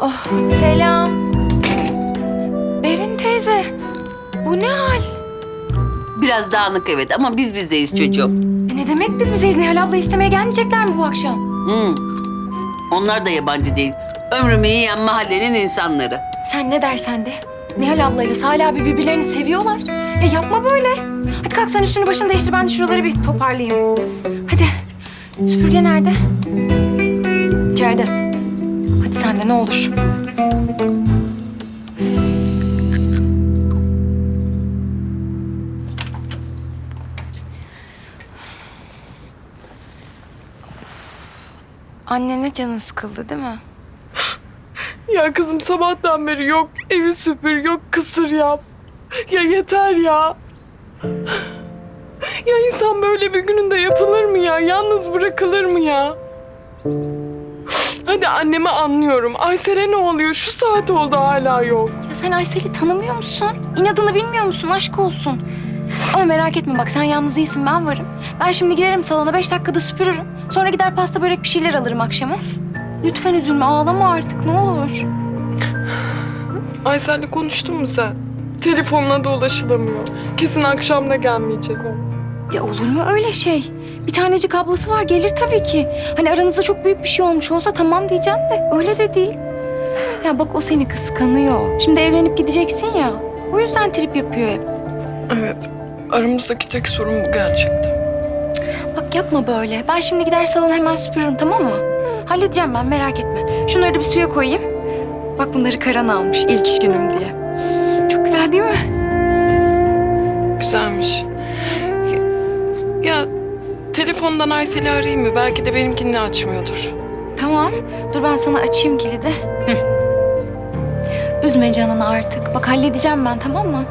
Oh, selam. Berin teyze. Bu ne hal? Biraz dağınık evet ama biz bizdeyiz çocuğum. E Ne demek biz bizeyiz? Nihal abla istemeye gelmeyecekler mi bu akşam? Hmm. Onlar da yabancı değil. Ömrümü yiyen mahallenin insanları. Sen ne dersen de. Nihal ablayla Salih abi birbirlerini seviyorlar. Ya yapma böyle. Hadi kalk sen üstünü başını değiştir. Ben de şuraları bir toparlayayım. Hadi. Süpürge nerede? İçeride. De ne olur. Annene canın sıkıldı değil mi? Ya kızım sabahtan beri yok evi süpür, yok kısır yap. Ya yeter ya. Ya insan böyle bir gününde yapılır mı ya? Yalnız bırakılır mı ya? Hadi annemi anlıyorum. Aysel'e ne oluyor? Şu saat oldu hala yok. Ya sen Aysel'i tanımıyor musun? İnadını bilmiyor musun? Aşk olsun. Ama merak etme bak sen yalnız değilsin ben varım. Ben şimdi girerim salona beş dakikada süpürürüm. Sonra gider pasta börek bir şeyler alırım akşama. Lütfen üzülme ağlama artık ne olur. Aysel'le konuştun mu sen? Telefonuna da ulaşılamıyor. Kesin akşam da gelmeyecek o. Ya olur mu öyle şey? Bir tanecik ablası var gelir tabii ki. Hani aranızda çok büyük bir şey olmuş olsa tamam diyeceğim de öyle de değil. Ya bak o seni kıskanıyor. Şimdi evlenip gideceksin ya. O yüzden trip yapıyor hep. Evet. Aramızdaki tek sorun bu gerçekten. Bak yapma böyle. Ben şimdi gider salonu hemen süpürürüm tamam mı? Halledeceğim ben merak etme. Şunları da bir suya koyayım. Bak bunları Karan almış ilk iş günüm diye. Çok güzel değil mi? Güzelmiş. Telefondan Aysel'i arayayım mı? Belki de benimkini açmıyordur. Tamam. Dur ben sana açayım kilidi. Hı. Üzme canını artık. Bak halledeceğim ben tamam mı?